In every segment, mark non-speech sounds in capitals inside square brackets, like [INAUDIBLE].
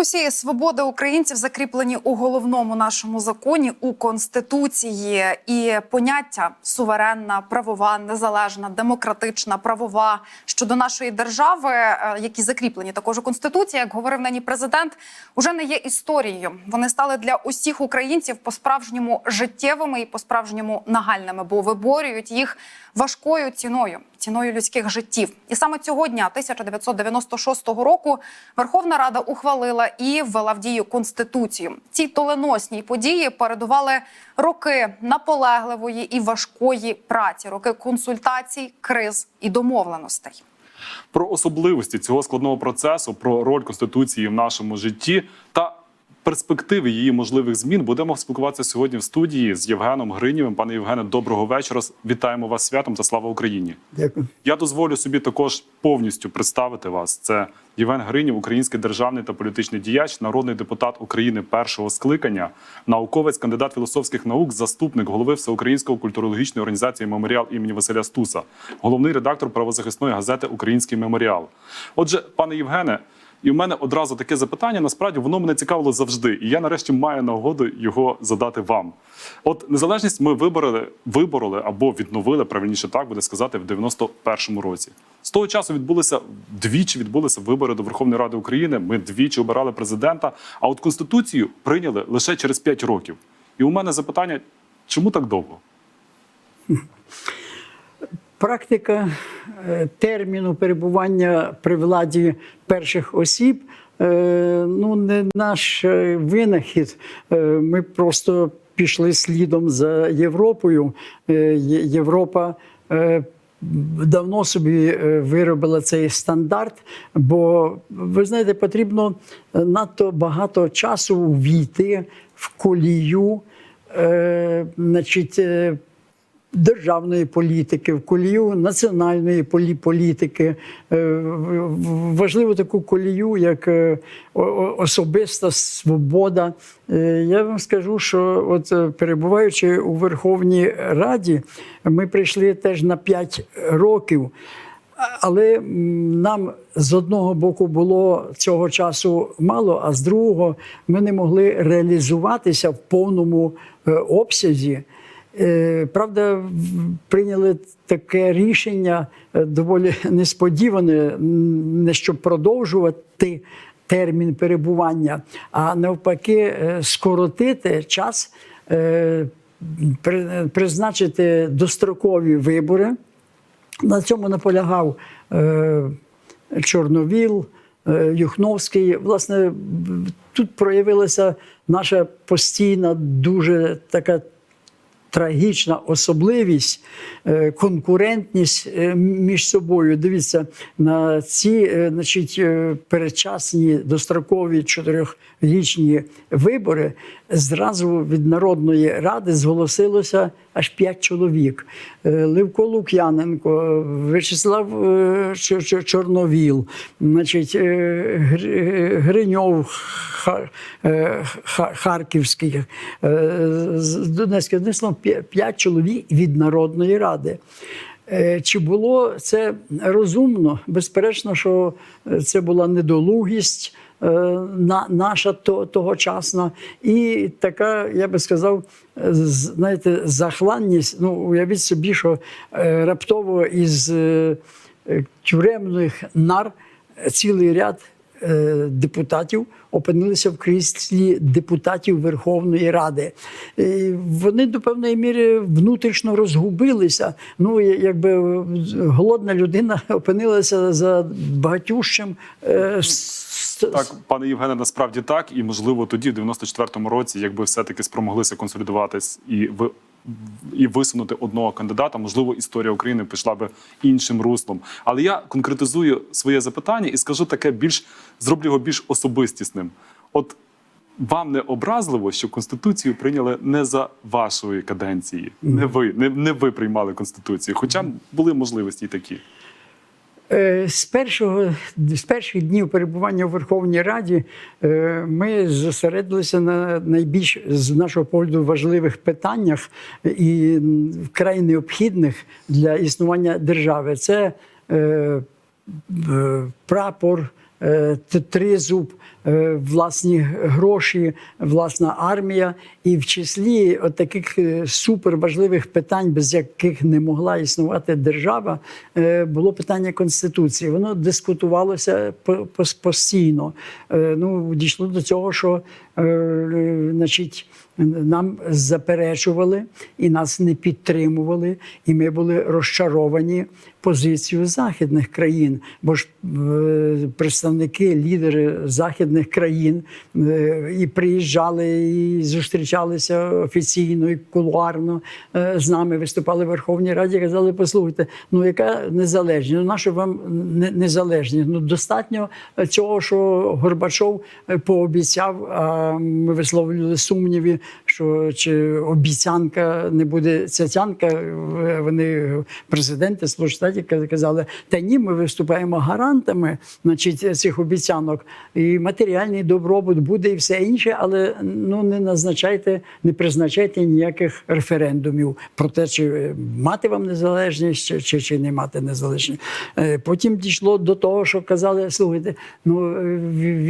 Усі свободи українців закріплені у головному нашому законі у конституції і поняття суверенна, правова, незалежна, демократична, правова щодо нашої держави, е, які закріплені також у конституції, як говорив нині президент, уже не є історією. Вони стали для усіх українців по справжньому життєвими і по справжньому нагальними, бо виборюють їх важкою ціною, ціною людських життів. І саме цього дня, 1996 року, Верховна Рада ухвалила і ввела в дію конституцію. Цій толеносній події передували роки наполегливої і важкої праці, роки консультацій, криз і домовленостей. про особливості цього складного процесу, про роль конституції в нашому житті та перспективи її можливих змін будемо спілкуватися сьогодні в студії з Євгеном Гринєвим. Пане Євгене, доброго вечора. Вітаємо вас святом та слава Україні. Дякую. Я дозволю собі також повністю представити вас. Це Євген Гринів, український державний та політичний діяч, народний депутат України першого скликання, науковець, кандидат філософських наук, заступник голови Всеукраїнської культурологічної організації Меморіал імені Василя Стуса, головний редактор правозахисної газети Український меморіал. Отже, пане Євгене. І в мене одразу таке запитання. Насправді воно мене цікавило завжди, і я нарешті маю нагоду його задати вам. От незалежність ми вибороли, вибороли або відновили, правильніше так буде сказати, в 91-му році. З того часу відбулися двічі відбулися вибори до Верховної Ради України. Ми двічі обирали президента. А от конституцію прийняли лише через 5 років. І у мене запитання: чому так довго? [LAUGHS] Практика е, терміну перебування при владі перших осіб е, ну, не наш е, винахід. Ми просто пішли слідом за Європою. Європа. Давно собі виробила цей стандарт, бо ви знаєте, потрібно надто багато часу ввійти в колію, значить, державної політики, в колію національної політики, е, важливу таку колію, як е, особиста свобода. Е, Я вам скажу, що от перебуваючи у Верховній Раді, ми прийшли теж на 5 років. Але нам з одного боку було цього часу мало, а з другого ми не могли реалізуватися в повному обсязі. Е, Правда, прийняли таке рішення е, доволі несподіване, не щоб продовжувати термін перебування, а навпаки, е, скоротити час, призначити дострокові вибори. На цьому наполягав Чорновіл, Юхновський. Власне, тут проявилася наша постійна, дуже така трагічна особливість, е, конкурентність е, між собою. Дивіться, на ці е, значить, передчасні дострокові чотирьохрічні вибори зразу від Народної ради зголосилося аж п'ять чоловік: Е, Левко Лук'яненко, Вячеслав е, Чор- Чор- Чорновіл, значить, е, Гриньов Ха- е, Харківський, е, з Донецький, одним п'ять чоловік від Народної ради. Е, Чи було це розумно? Безперечно, що е, це була недолугість е, на, наша то, тогочасна, і така, я би сказав, е, знаєте, захланність. Ну, уявіть собі, що е, раптово із е, е, тюремних нар цілий ряд е, депутатів опинилися в кріслі депутатів Верховної Ради. І вони до певної міри внутрішньо розгубилися. Ну, якби е, голодна людина [LAUGHS] опинилася за багатющим. е, Так, пане Євгене, насправді так, і можливо тоді, в 94-му році, якби все-таки спромоглися консолідуватись і ви. І висунути одного кандидата, можливо, історія України пішла би іншим руслом. Але я конкретизую своє запитання і скажу таке більш зроблю його більш особистісним. От вам не образливо, що конституцію прийняли не за вашої каденції, не ви, не, не ви приймали конституцію, хоча були можливості і такі. Е, З першого з перших днів перебування у Верховній Раді е, ми зосередилися на найбільш з нашого погляду важливих питаннях і вкрай необхідних для існування держави. Це е, прапор, тризуб, власні гроші, власна армія. І в числі таких е, суперважливих питань, без яких не могла існувати держава, е, було питання конституції. Воно дискутувалося постійно. Е, Ну, дійшло до цього, що е, значить, нам заперечували і нас не підтримували, і ми були розчаровані позицією західних країн. Бо ж е, представники, лідери західних країн е, і приїжджали, і зустрічалися офіційно і кулуарно е, з нами, виступали в Верховній Раді. Казали, послухайте, ну яка незалежність? Ну нащо вам незалежність? Ну достатньо цього, що Горбачов е, пообіцяв. А ми висловлювали сумніви, що чи обіцянка не буде цяцянка. Е, Вони президенти Сполучених Штатів казали, та ні, ми виступаємо гарантами значить, цих обіцянок. І матеріальний добробут буде, і все інше, але ну не назначайте, не призначайте ніяких референдумів про те, чи мати вам незалежність, чи, чи, не мати незалежність. Е, Потім дійшло до того, що казали: слухайте, ну е,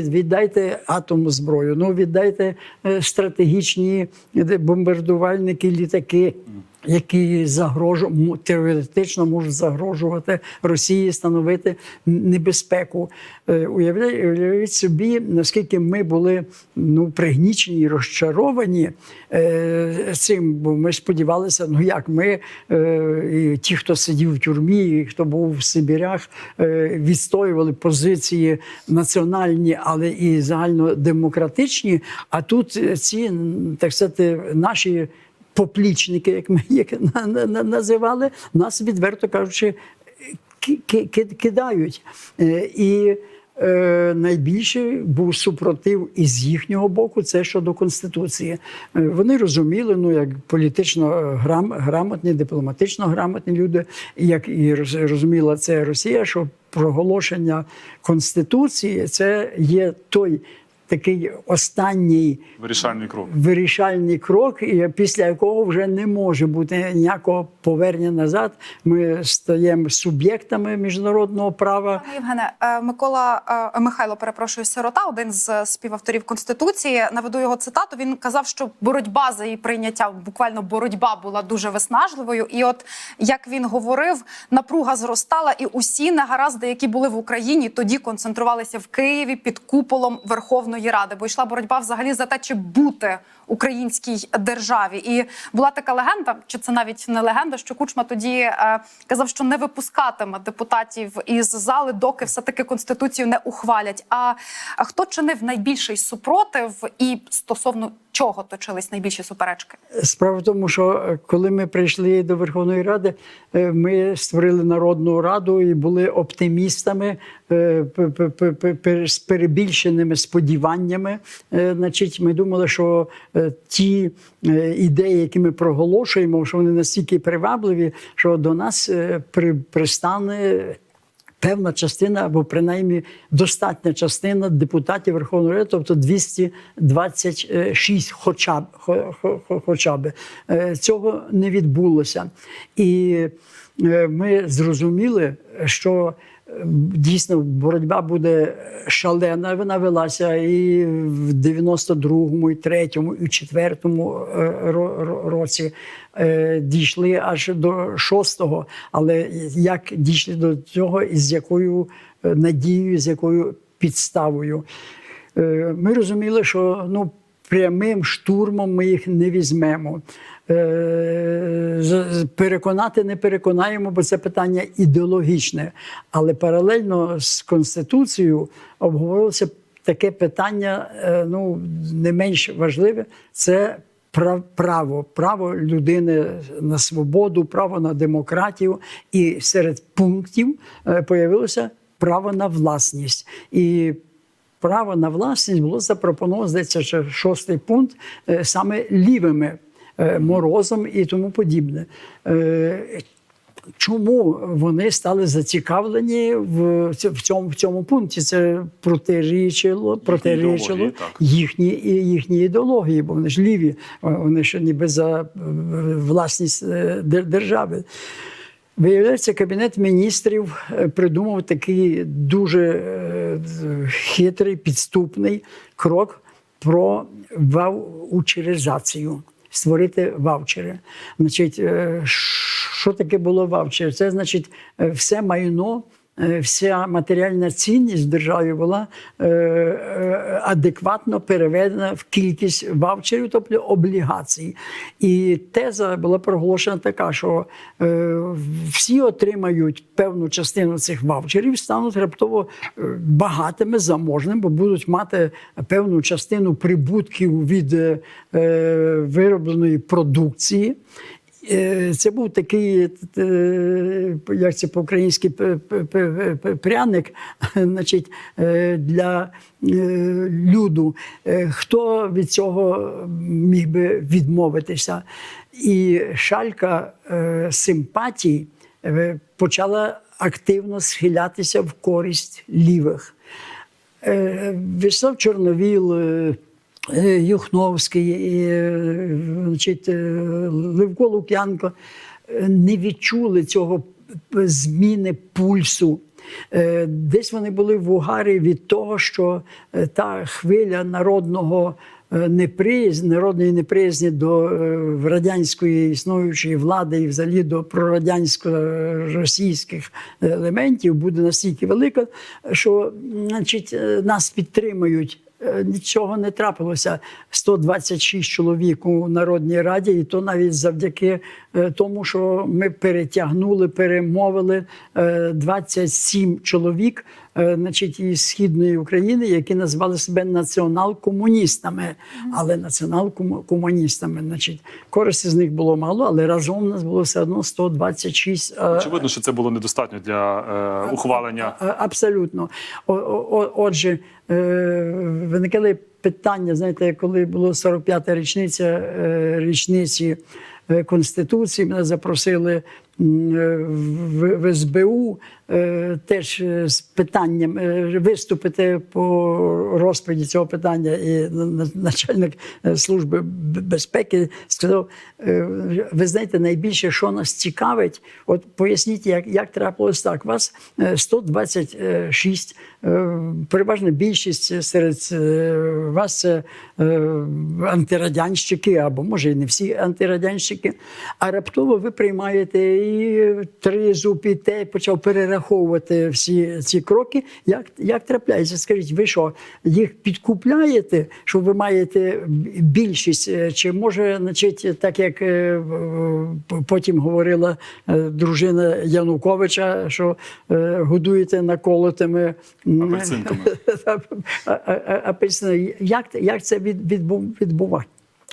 віддайте атомну зброю, ну віддайте е, стратегічні е, бомбардувальники, літаки. Які загрожу теоретично можуть загрожувати Росії, становити небезпеку. Е, Уявіть собі, наскільки ми були ну пригнічені, розчаровані е, цим, бо ми сподівалися, ну як ми е, і ті, хто сидів в тюрмі, і хто був в Сибірях, відстоювали позиції національні, але і загальнодемократичні. А тут ці так сказати, наші поплічники, як ми їх на- на- на- називали, нас відверто кажучи, ки- ки- ки- кидають. Е, І е, найбільше був супротив із їхнього боку, це щодо конституції. Е, Вони розуміли, ну як політично грамотні, дипломатично грамотні люди, як і розуміла це Росія, що проголошення конституції це є той такий останній Вирішальний крок. вирішальний крок, і після якого вже не може бути ніякого повернення назад. Ми стаємо суб'єктами міжнародного права. Пане Євгене, е, Микола е, Михайло, перепрошую, сирота, один з співавторів конституції. Наведу його цитату. Він казав, що боротьба за її прийняття, буквально боротьба була дуже виснажливою. І от як він говорив, напруга зростала, і усі негаразди, які були в Україні, тоді концентрувалися в Києві під куполом Верховної Ради, бо йшла боротьба взагалі за те, чи бути українській державі. І була така легенда, чи це навіть не легенда, що Кучма тоді е, казав, що не випускатиме депутатів із зали, доки все таки конституцію не ухвалять. А, хто чинив найбільший супротив і стосовно чого точились найбільші суперечки? Справа в тому, що е, коли ми прийшли до Верховної Ради, е, ми створили народну раду і були оптимістами з перебільшеними сподіваннями. Е, Значить, ми думали, що е, ті е, ідеї, які ми проголошуємо, що вони настільки привабливі, що до нас е, пристане. Певна частина, або принаймні достатня частина депутатів Верховної Ради, тобто 226 хоча б, хо- хо- хо- хоча б. Е, Цього не відбулося. І е, ми зрозуміли, що е, дійсно боротьба буде шалена. Вона велася і в 92-му, і 3-му, і 4-му е, ро- ро- році. Е, Дійшли аж до 6-го. Але як дійшли до цього і з якою е, надією, з якою підставою? Ми розуміли, що ну, прямим штурмом ми їх не візьмемо. Е, Переконати не переконаємо, бо це питання ідеологічне. Але паралельно з Конституцією обговорилося таке питання, е, ну, не менш важливе це право, право людини на свободу, право на демократію. І серед пунктів е, появилося право на власність. І право на власність було запропоновано, здається, шостий пункт саме лівими морозом і тому подібне. Е, Чому вони стали зацікавлені в цьому в цьому пункті? Це протирічило, протирічило так. їхні їхні ідеології, бо вони ж ліві, е, вони ж ніби за е, власність е, держави. Виявляється, кабінет міністрів е, придумав такий дуже е, хитрий підступний крок про ваучеризацію. Створити ваучери. Значить, е, що таке було ваучер? Це значить е, все майно. Е, Вся матеріальна цінність в державі була е, е, адекватно переведена в кількість ваучерів, тобто облігацій. І теза була проголошена така, що всі отримають певну частину цих ваучерів, стануть раптово багатими, заможними, бо будуть мати певну частину прибутків від виробленої продукції. Е, Це був такий, е, як це по-українськи, пряник [LAUGHS] значить, е, для е, люду. Е, Хто від цього міг би відмовитися? І шалька е, симпатій е, почала активно схилятися в користь лівих. Е, Вячеслав Чорновіл, е, е, Юхновський, і, е, значить, е, Левко Лук'янко е, не відчули цього зміни пульсу. Е, Десь вони були в угарі від того, що е, та хвиля народного е, неприязні, народної неприязні до е, радянської існуючої влади і взагалі до прорадянсько-російських елементів буде настільки велика, що значить, е, нас підтримують. Е, Нічого не трапилося. 126 чоловік у Народній Раді, і то навіть завдяки е, тому, що ми перетягнули, перемовили е, 27 чоловік, е, значить, із східної України, які назвали себе націонал-комуністами. Але націонал-комуністами, значить, користі з них було мало, але разом нас було все одно 126 е, Очевидно, що це було недостатньо для е, ухвалення. Абсолютно. О- о- о- Отже, е, виникали питання, знаєте, коли було 45-та річниця е, річниці е, Конституції, мене запросили е, в СБУ е, теж з питанням е, виступити по розповіді цього питання. І на- на- начальник е, служби безпеки сказав: ви знаєте, найбільше, що нас цікавить, от поясніть, як, як трапилось так. Вас е, 126, е, переважна більшість серед вас це антирадянщики, або може і не всі антирадянщики. А раптово ви приймаєте і тризуб, і те, почав перераховувати всі ці кроки. Як, як трапляється? Скажіть, ви що, їх підкупляєте, що ви маєте більшість? Е, Чи може, значить, так як е, потім говорила е, дружина Януковича, що годуєте наколотими Апельсинками. [LAUGHS] а- а- а- Як, як це від, відбув, відбува-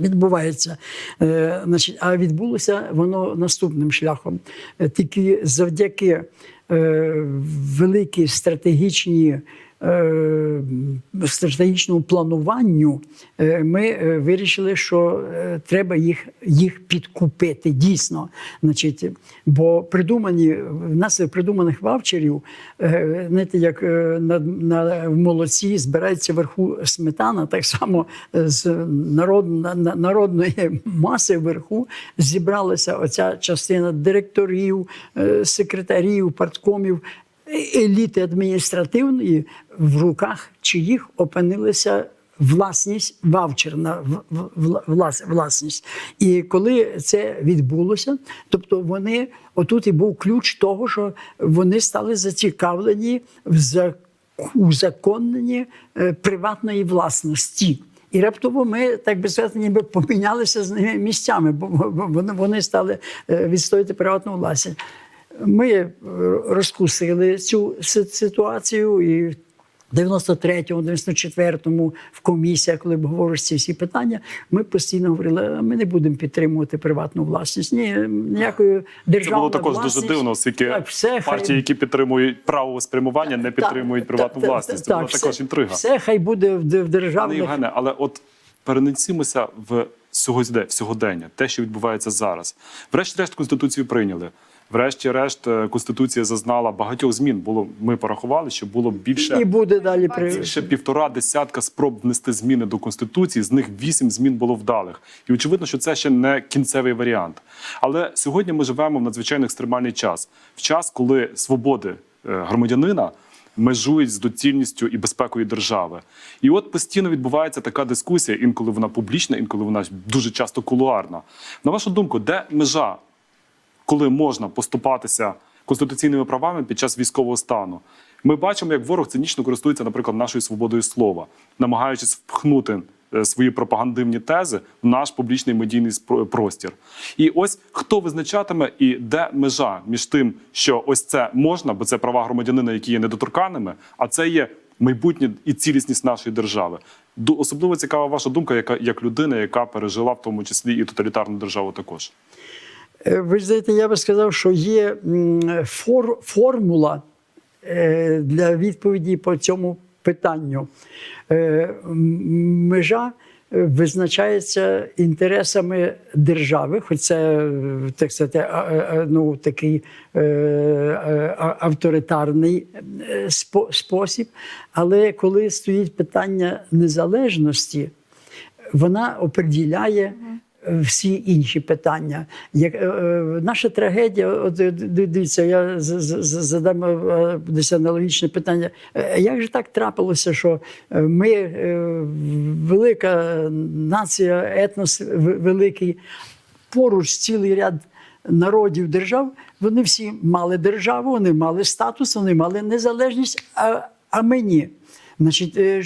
відбувається? Е, значить, а відбулося воно наступним шляхом. Е, Тільки завдяки е, великій стратегічній. Е, Стратегічному плануванню е, ми е, вирішили, що треба їх, їх підкупити дійсно. Значить, бо придумані внаслідок придуманих вавчерів, знаєте, як на, на в молоці збирається вверху сметана, так само з народ, на- на- народної маси вверху зібралася оця частина директорів, секретарів, парткомів. Еліти адміністративної в руках чиїх опинилася власність вавчерна в- в- влас- власність. І коли це відбулося, тобто вони отут і був ключ того, що вони стали зацікавлені в за- узаконенні е, приватної власності. І раптово ми, так би сказати, ніби помінялися з ними місцями, бо вони стали е, відстояти приватну власність. Ми е, розкусили цю ситуацію і в 93-му, 94-му в комісіях, коли обговорювалися ці всі питання, ми постійно говорили, ми не будемо підтримувати приватну власність. Ні, ніякої Це було також дуже дивно, оскільки Так, все, хай- партії, які підтримують право спрямування, не підтримують Так, приватну так, власність. Це так, була все- також інтрига. Все хай буде в, в Пане державних Євгене, але от перенесімося в сьогодення, в сьогодення, те, що відбувається зараз. Врешті-решт конституцію прийняли. Врешті-решт е, конституція зазнала багатьох змін. Було ми порахували, що було більше і буде далі більше півтора десятка спроб внести зміни до конституції. З них вісім змін було вдалих. І очевидно, що це ще не кінцевий варіант. Але сьогодні ми живемо в надзвичайно екстремальний час, в час, коли свободи е, громадянина межують з доцільністю і безпекою держави. І от постійно відбувається така дискусія, інколи вона публічна, інколи вона дуже часто кулуарна. На вашу думку, де межа, коли можна поступатися конституційними правами під час військового стану? Ми бачимо, як ворог цинічно користується, наприклад, нашою свободою слова, намагаючись впхнути е, свої пропагандивні тези в наш публічний медійний простір. І ось хто визначатиме і де межа між тим, що ось це можна, бо це права громадянина, які є недоторканими, а це є майбутнє і цілісність нашої держави. Особливо цікава ваша думка, яка як людина, яка пережила в тому числі і тоталітарну державу також. Е, Ви знаєте, я би сказав, що є фор, формула е, для відповіді по цьому питанню. Е, Межа визначається інтересами держави, хоч це так сказати, ну, такий авторитарний спосіб. Але коли стоїть питання незалежності, вона оприділяє всі інші питання. Як, е, е, наша трагедія, от е, дивіться, я задам десь аналогічне питання. Як же так трапилося, що ми велика нація, етнос великий, поруч цілий ряд народів держав, вони всі мали державу, вони мали статус, вони мали незалежність, а, а ми ні. Значить, е,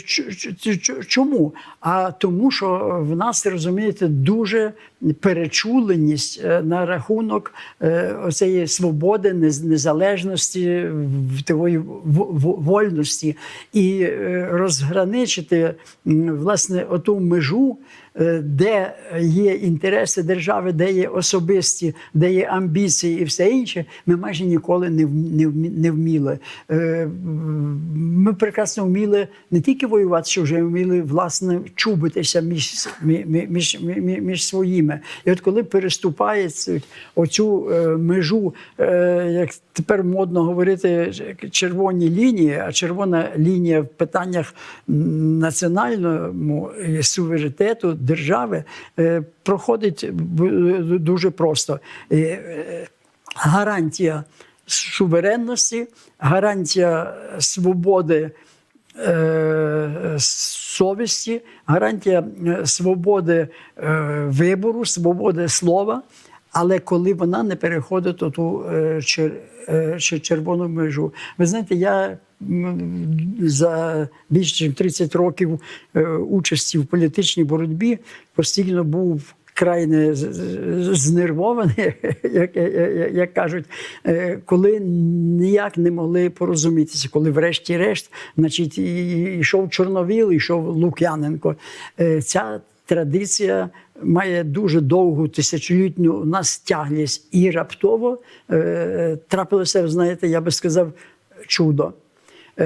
чому? А тому, що в нас розумієте дуже перечуленість е, на рахунок е, оцеї свободи, незалежності, такої вольності, і е, розграничити власне оту межу. Де є інтереси держави, де є особисті, де є амбіції і все інше, ми майже ніколи не вм- не вмі- не вміли. Ми прекрасно вміли не тільки воювати, що вже вміли власне чубитися між, між, між, між своїми. І от коли переступає оцю е, межу, е, як тепер модно говорити, червоні лінії, а червона лінія в питаннях національному е, суверенітету держави проходить дуже просто. Гарантія суверенності, гарантія свободи совісті, гарантія е, свободи е, вибору, свободи слова. Але коли вона не переходить ту чер, е, червону межу. Ви знаєте, я за більше ніж 30 років е, участі в політичній боротьбі постійно був крайне з- з- знервований, [LAUGHS] як, як, кажуть, е, коли ніяк не могли порозумітися, коли врешті-решт, значить, йшов Чорновіл, йшов Лук'яненко. Е, Ця традиція має дуже довгу тисячолітню у. І раптово е, трапилося, знаєте, я би сказав, чудо.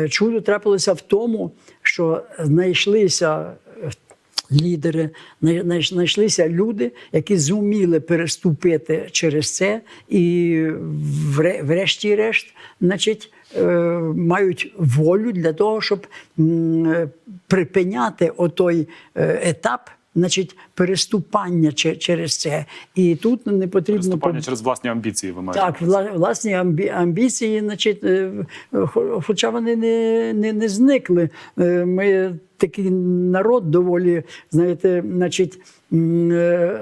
Чудо трапилося в тому, що знайшлися лідери, знай- знай- знайшлися люди, які зуміли переступити через це, і врешті-решт, значить, е, мають волю для того, щоб припиняти отой е, етап. Значить, переступання через це, і тут не потрібно Переступання через власні амбіції. Ви маєте так, власні амбі, амбіції, значить, е, хоча вони не, не, не зникли. Ми такий народ доволі, знаєте, значить, е,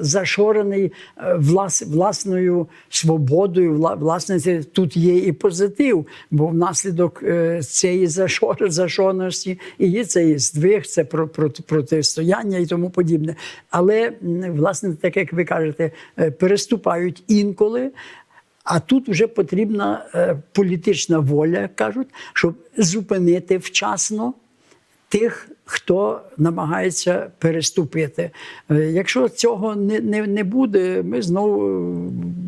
зашорений е, влас, власною свободою, вла, власне, тут є і позитив, бо внаслідок е, цієї зашор, зашореності і є цей здвиг, це про, про, протистояння і тому подібне. Але, власне, так як ви кажете, переступають інколи. А тут вже потрібна е, політична воля, кажуть, щоб зупинити вчасно тих, хто намагається переступити. Е, Якщо цього не, не, не буде, ми знову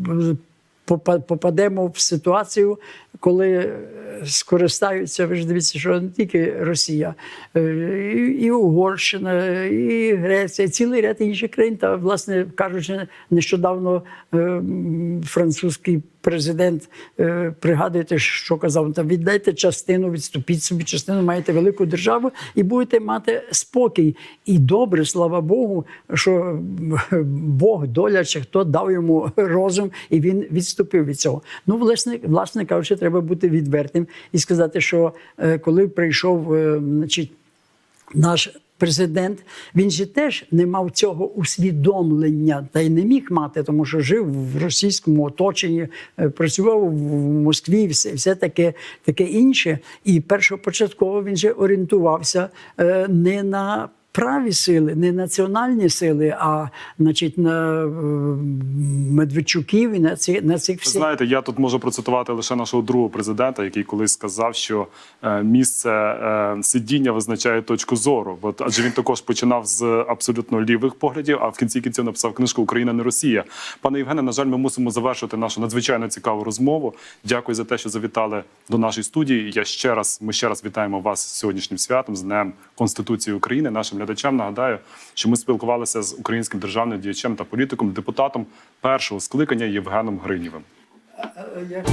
е, попа- попадемо в ситуацію, коли скористаються, ви ж дивіться, що не тільки Росія, е, і, і Угорщина, і Греція, цілий ряд інших країн. Та, власне кажучи, нещодавно е, французький президент, е, пригадуєте, що казав, та віддайте частину, відступіть собі частину, маєте велику державу і будете мати спокій. І добре, слава Богу, що Бог, доля чи хто дав йому розум, і він відступив від цього. Ну, власне, власне кажучи, треба бути відвертим і сказати, що е, коли прийшов, е, значить, наш президент, він же теж не мав цього усвідомлення та й не міг мати, тому що жив в російському оточенні, е, працював в Москві, все, все таке, таке інше. І першопочатково він же орієнтувався е, не на. Праві сили, не національні сили, а значить на Медведчуків і на ці на цих всіх. знаєте, я тут можу процитувати лише нашого другого президента, який колись сказав, що е, місце е, сидіння визначає точку зору. От адже він також починав з абсолютно лівих поглядів, а в кінці кінців написав книжку Україна не Росія. Пане Євгене, на жаль, ми мусимо завершити нашу надзвичайно цікаву розмову. Дякую за те, що завітали до нашої студії. Я ще раз ми ще раз вітаємо вас з сьогоднішнім святом, з Днем Конституції України. Нашим глядачам нагадаю, що ми спілкувалися з українським державним діячем та політиком, депутатом першого скликання Євгеном Гринєвим. Е, як-